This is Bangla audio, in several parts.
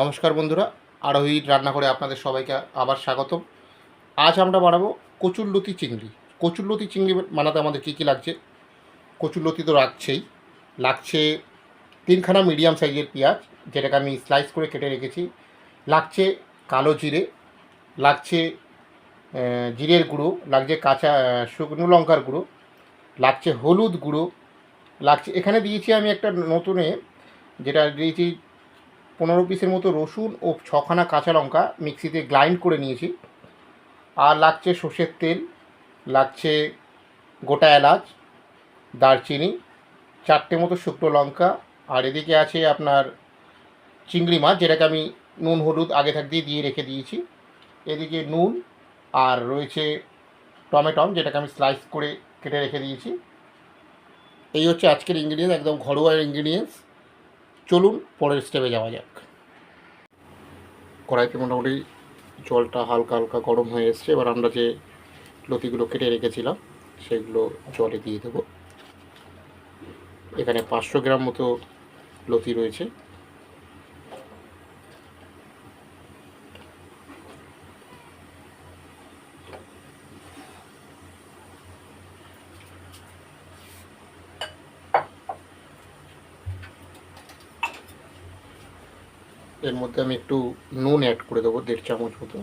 নমস্কার বন্ধুরা, আরোহী রান্না করে আপনাদের সবাইকে আবার স্বাগতম। আজ আমরা বানাবো কচুরলতি চিংড়ি। কচুরলতি চিংড়ি বানাতে আমাদের কী কী লাগছে? কচুরলতি তো রাখছেই লাগছে তিনখানা মিডিয়াম সাইজের পেঁয়াজ, যেটাকে আমি স্লাইস করে কেটে রেখেছি। লাগছে কালো জিরে, লাগছে জিরের গুঁড়ো, লাগছে কাঁচা শুকনো লঙ্কার গুঁড়ো, লাগছে হলুদ গুঁড়ো, লাগছে, এখানে দিয়েছি আমি একটা নতুনে যেটা দিয়েছি পনেরো পিসের মতো রসুন ও ছখানা কাঁচা লঙ্কা মিক্সিতে গ্রাইন্ড করে নিয়েছি। আর লাগছে সর্ষের তেল, লাগছে গোটা এলাচ, দারচিনি, চারটে মতো শুকনো লঙ্কা, আর এদিকে আছে আপনার চিংড়ি মাছ, যেটাকে আমি নুন, হলুদ আগে থাকতেই দিয়ে রেখে দিয়েছি। এদিকে নুন আর রয়েছে টমেটম, যেটাকে আমি স্লাইস করে কেটে রেখে দিয়েছি। এই হচ্ছে আজকের ইনগ্রিডিয়েন্টস একদম ঘরোয়া ইনগ্রিডিয়েন্টস চলুন পরের স্টেপে যাওয়া যাক। কড়াইতে মোটামুটি জলটা হালকা হালকা গরম হয়ে এসছে। এবার আমরা যে লতিগুলো কেটে রেখেছিলাম, সেগুলো জলে দিয়ে দেবো। এখানে পাঁচশো গ্রাম মতো লতি রয়েছে। এর মধ্যে আমি একটু নুন অ্যাড করে দেবো, দেড় চামচ মতো,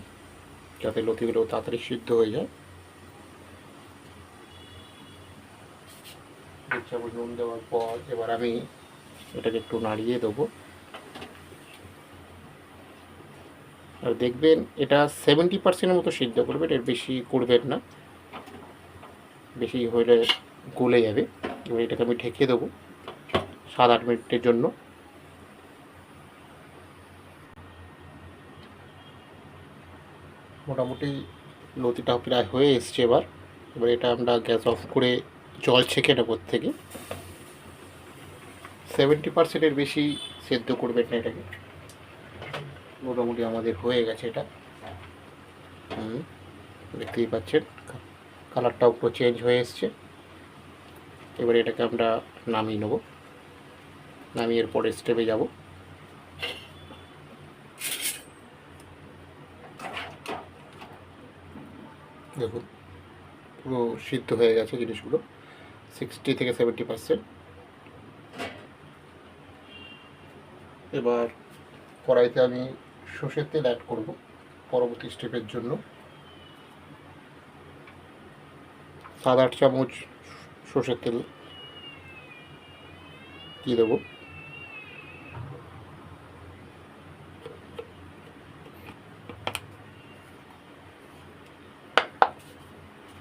যাতে লতিগুলো তাড়াতাড়ি সিদ্ধ হয়ে যায়। দেড় চামচ নুন দেওয়ার পর এবার আমি এটাকে একটু নাড়িয়ে দেবো। আর দেখবেন এটা সেভেন্টি পার্সেন্টের মতো সিদ্ধ করবেন এর বেশি করবেন না। বেশি হলে গলে যাবে। এবার এটাকে আমি ঢেকে দেবো সাত আট মিনিটের জন্য। মোটামুটি নদীটা প্রায় হয়ে এসছে এবার। এবার এটা আমরা গ্যাস অফ করে জল ছেঁকে নেব থেকে। সেভেন্টি পার্সেন্টের বেশি সেদ্ধ করবেন না এটাকে। মোটামুটি আমাদের হয়ে গেছে এটা। হুম, দেখতেই পাচ্ছেন। কালারটাও পুরো চেঞ্জ হয়ে এসছে। এবার এটাকে আমরা নামিয়ে নেব। নামিয়ে এর পরের স্টেপে যাব। দেখুন, পুরো সিদ্ধ হয়ে গেছে জিনিসগুলো সিক্সটি থেকে সেভেন্টি পার্সেন্ট এবার কড়াইতে আমি সর্ষের তেল অ্যাড করব পরবর্তী স্টেপের জন্য। সাত আট চামচ সর্ষের তেল দিয়ে দেবো।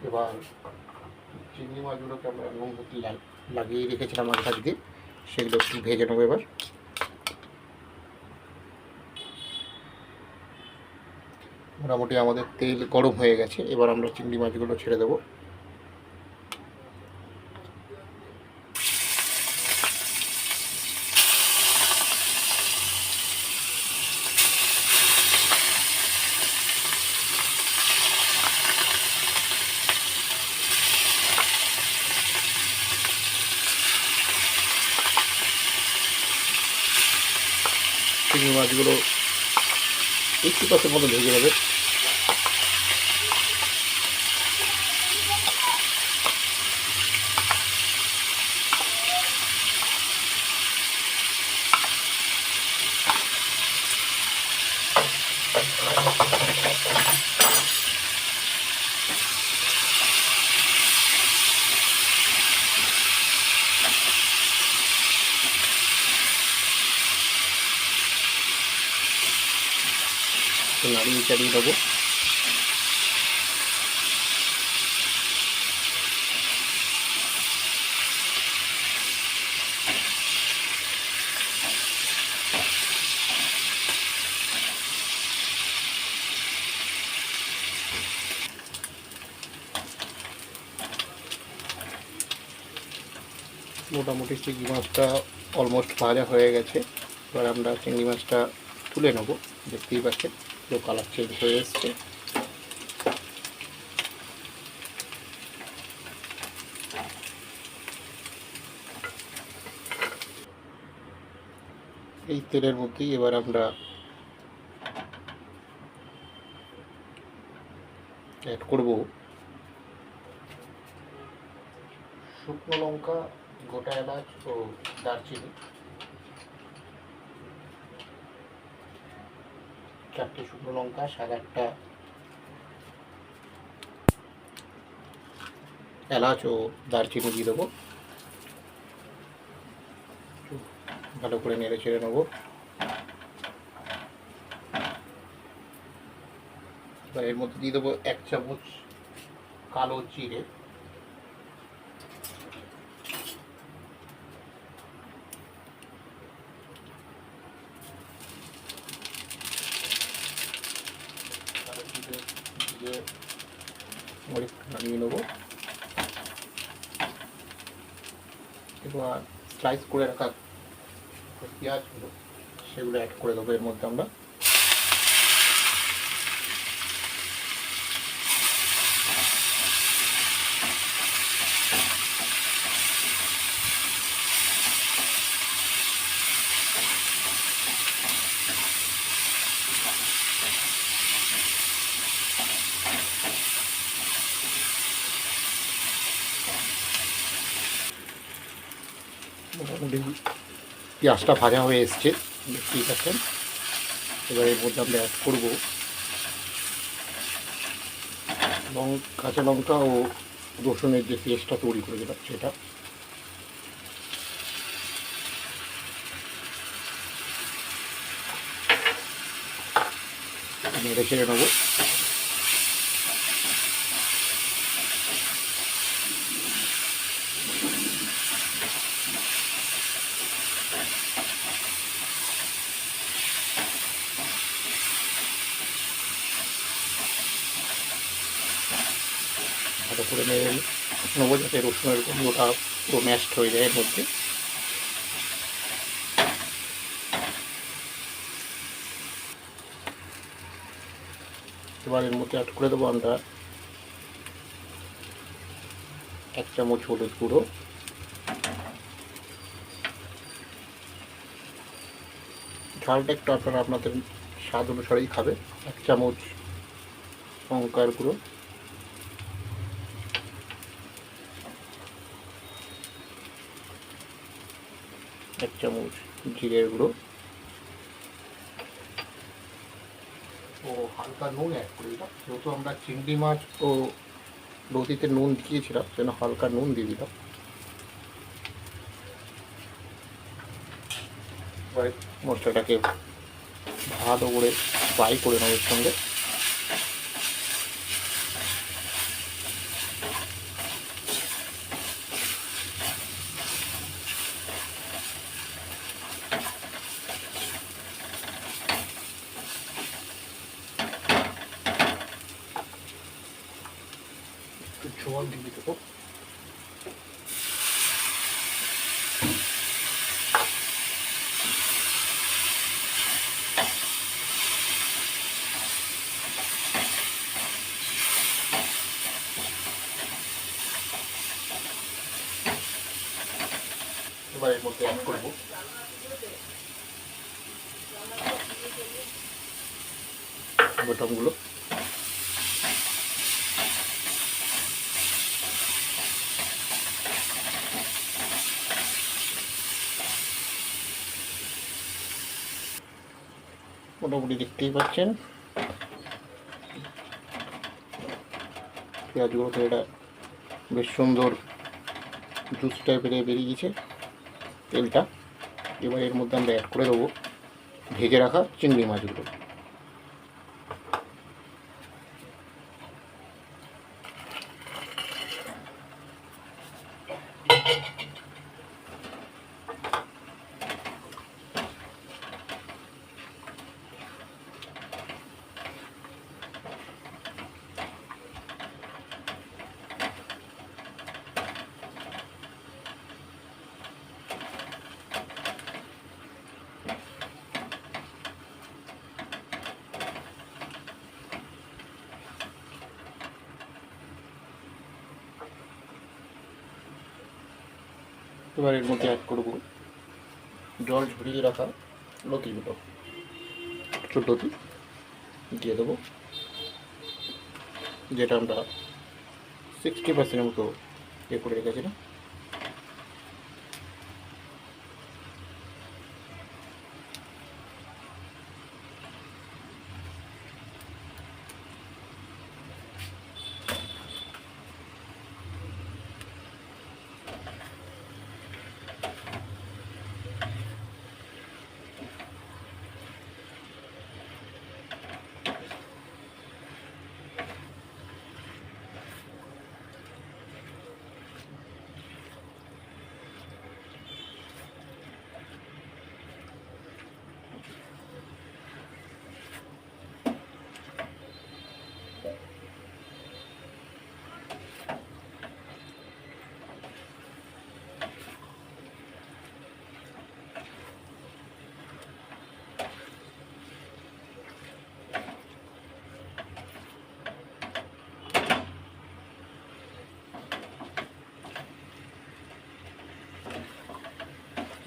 এবার চিংড়ি মাছগুলোকে আমরা নুন হতে লাগিয়ে রেখেছিলাম আগে থাকতে সেগুলো একটু ভেজে নেব এবার। মোটামুটি আমাদের তেল গরম হয়ে গেছে, এবার আমরা চিংড়ি মাছগুলো ছেড়ে দেবো। মাছগুলো এইটটি পার্সেন্ট মতো ভেজে নেবে নাড়িয়ে চাড়িয়ে দেবো। মোটামুটি চিংড়ি মাছটা অলমোস্ট ভাজা হয়ে গেছে। এবার আমরা চিংড়ি মাছটা তুলে নেব, দেখতেই পাচ্ছেন। একটু কালার চেঞ্জ হয়ে এসছে। এই তেলের মধ্যেই এবার আমরা অ্যাড করব শুকনো লঙ্কা, গোটা এলাচ ও দারচিনি। চারটে শুকনো লঙ্কা সাত আটটা এলাচ ও দারচিনি দিয়ে দেবো। ভালো করে নেড়ে ছেড়ে নেব। এবার এর মধ্যে দিয়ে দেবো এক চামচ কালো জিরে কালো জিরে দিয়ে মরিচ নামিয়ে নেব এবার স্লাইস করে রাখা পেঁয়াজগুলো সেগুলো অ্যাড করে দেবো এর মধ্যে আমরা মোটামুটি পেঁয়াজটা ভাজা হয়ে এসছে। দেখতেই পাচ্ছেন এবার এর মধ্যে আমরা অ্যাড করব। কাঁচা লঙ্কা ও রসুনের যে পেস্টটা তৈরি করে দিলাম, সেটা। ছেড়ে নেব। ভালো করে নেড়ে নেব যাতে রসুনের গন্ধটা পুরো ম্যাশড হয়ে যায় এর মধ্যে। এবার এর মধ্যে অ্যাড করে দেবো আমরা এক চামচ হলুদ গুঁড়ো। ঝালটা একটু আপনারা আপনাদের স্বাদ অনুসারেই খাবে এক চামচ লঙ্কার গুঁড়ো। এক চামচ জিরের গুঁড়ো। ও, হালকা নুন অ্যাড করে দিলাম। যেহেতু আমরা চিংড়ি মাছ ও লতিতে নুন দিয়েছিলাম যেন হালকা নুন দিয়ে দিলাম। মশলাটাকে ভালো করে ফ্রাই করে নেব সঙ্গে জল দিয়ে দেবো এবার এর মধ্যে অ্যাড করব বোটামগুলো মোটামুটি দেখতেই পাচ্ছেন। পেঁয়াজগুলো তো এটা বেশ সুন্দর জুস টাইপের বেরিয়ে গেছে। তেলটা। এবার এর মধ্যে আমরা অ্যাড করে দেবো ভেজে রাখা চিংড়ি মাছগুলো। এবার এর মধ্যে অ্যাড করব জল ঝরিয়ে রাখা লতিগুলো ছোট লতি। দিয়ে দেবো। যেটা আমরা সিক্সটি পার্সেন্টের মতো এ করে রেখেছিলাম।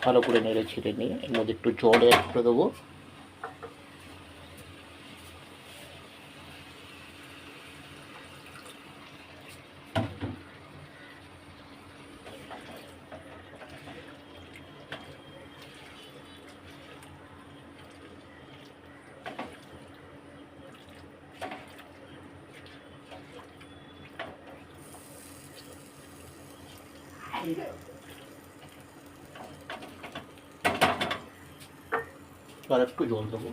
ভালো করে নেড়ে ছিঁড়ে নিয়ে এর মধ্যে একটু জল অ্যাড করে দেবো। আর একটু জল দেবো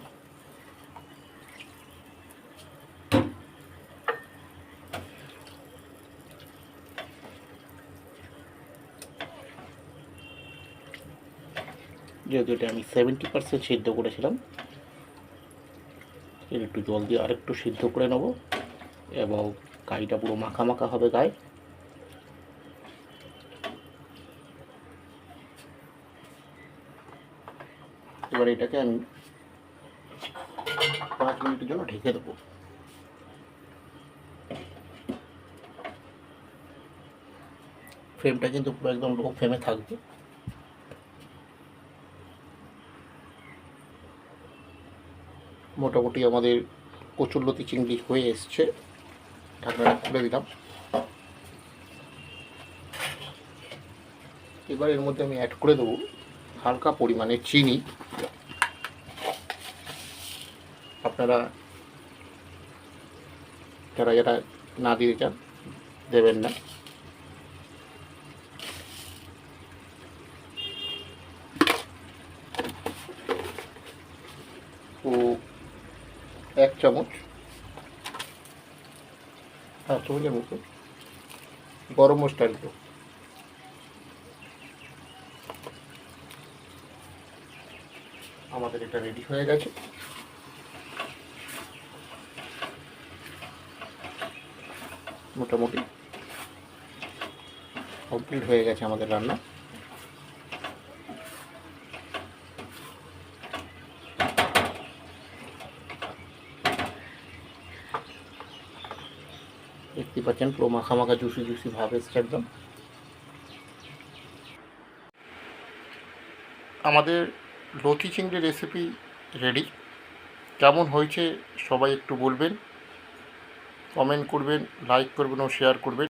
যেহেতু এটা আমি সেভেন্টি পার্সেন্ট সিদ্ধ করেছিলাম, এর একটু জল দিয়ে আরেকটু সিদ্ধ করে নেব। এবং গাইটা পুরো মাখা মাখা হবে গায়ে। এবার এটাকে আমি পাঁচ মিনিটের জন্য ঢেকে দেবো। ফ্রেমটা কিন্তু পুরো একদম লো ফ্রেমে থাকবে। মোটামুটি আমাদের কচুরলতি চিংড়ি হয়ে এসছে। ঢাকনাটা খুলে দিলাম। এবার এর মধ্যে আমি অ্যাড করে দেবো। হালকা পরিমাণে চিনি। আপনারা যারা যারা না দিতে চান, দেবেন না। ও এক চামচ হাফ চামচের মতো গরম মশলা দিল আমাদের এটা রেডি হয়ে গেছে। মোটামুটি কমপ্লিট হয়ে গেছে আমাদের রান্না। দেখতে পাচ্ছেন, পুরো মাখা মাখা জুসি জুসি ভাব এসছে একদম। আমাদের লতি চিংড়ি রেসিপি রেডি কেমন হয়েছে সবাই একটু বলবেন কমেন্ট করবেন লাইক করবেন ও শেয়ার করবেন।